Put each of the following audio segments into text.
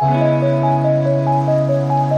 Thank you.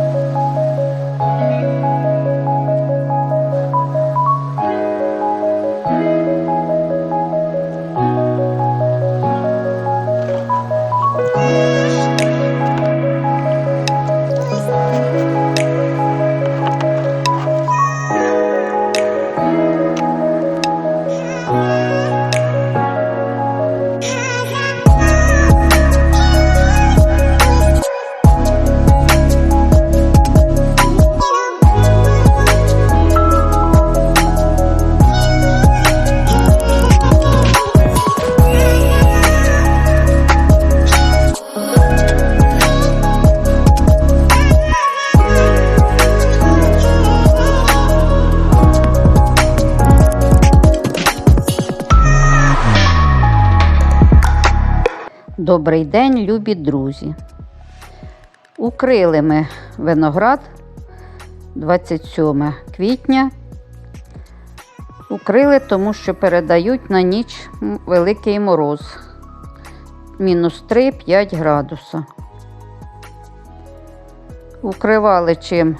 Добрий день, любі друзі. Укрили ми виноград 27 квітня. Укрили, тому що передають на ніч великий мороз. Мінус 3-5 градуса. Укривали чим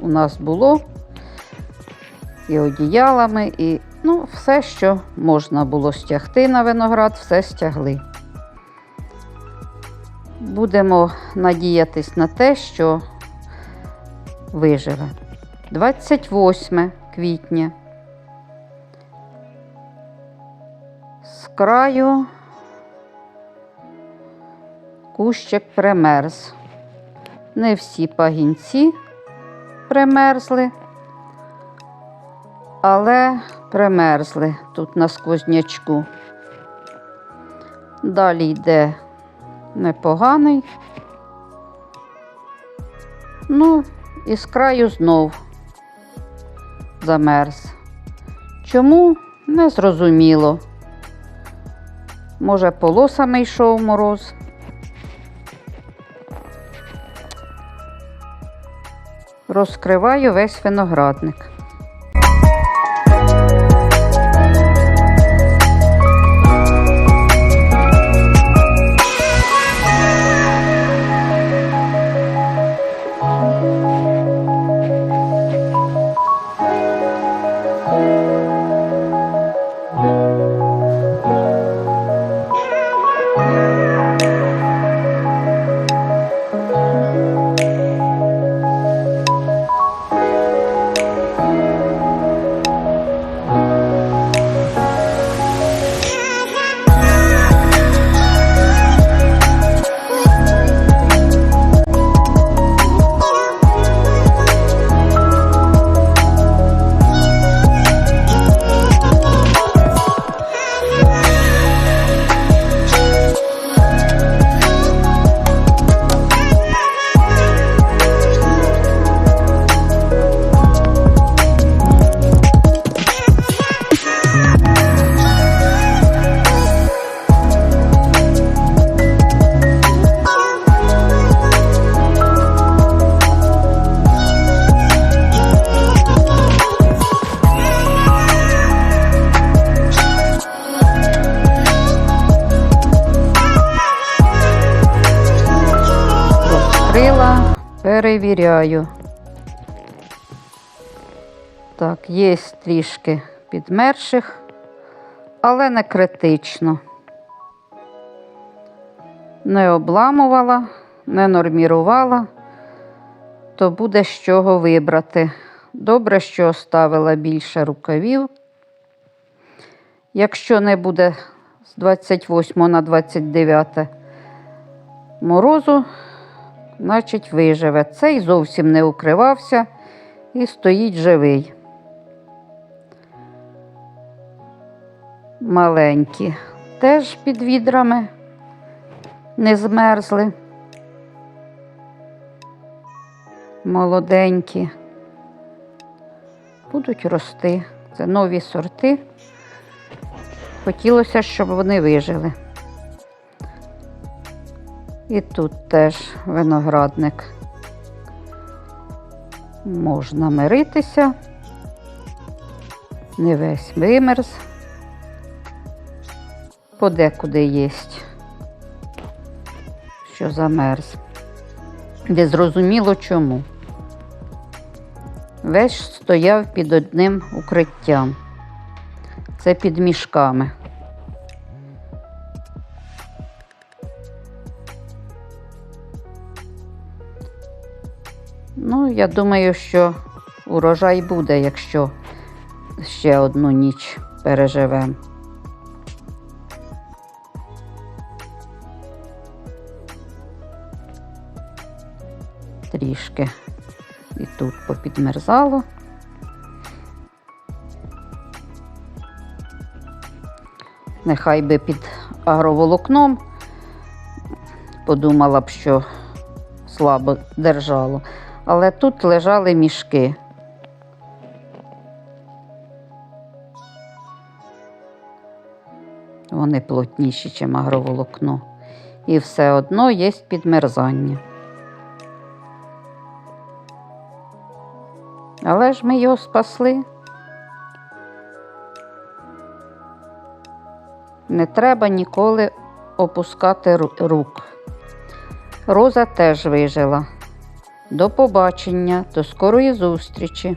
у нас було. І одіялами, і ну, все, що можна було стягти на виноград, все стягли. Будемо надіятись на те, що виживе. 28 квітня. З краю кущик примерз. Не всі пагінці примерзли, але примерзли тут на сквознячку. Далі йде непоганий. Ну, і з краю знов замерз. Чому? Не зрозуміло. Може, полосами йшов мороз. Розкриваю весь виноградник. Розкрила, перевіряю. Так, є трішки підмерших, але не критично. Не обламувала, не нормірувала, то буде з чого вибрати. Добре, що оставила більше рукавів. Якщо не буде з 28 на 29 морозу, значить виживе. Цей зовсім не укривався і стоїть живий. Маленькі теж під відрами не змерзли. Молоденькі. Будуть рости. Це нові сорти. Хотілося, щоб вони вижили. І тут теж виноградник. Можна миритися. Не весь вимерз. Подекуди є що замерз. Незрозуміло чому. Весь стояв під одним укриттям. Це під мішками. Ну, я думаю, що урожай буде, якщо ще одну ніч переживемо. Трішки і тут попідмерзало. Нехай би під агроволокном подумала б, що слабо держало. Але тут лежали мішки. Вони плотніші, ніж агроволокно. І все одно є підмерзання. Але ж ми його спасли. Не треба ніколи опускати рук. Роза теж вижила. До побачення, до скорої зустрічі.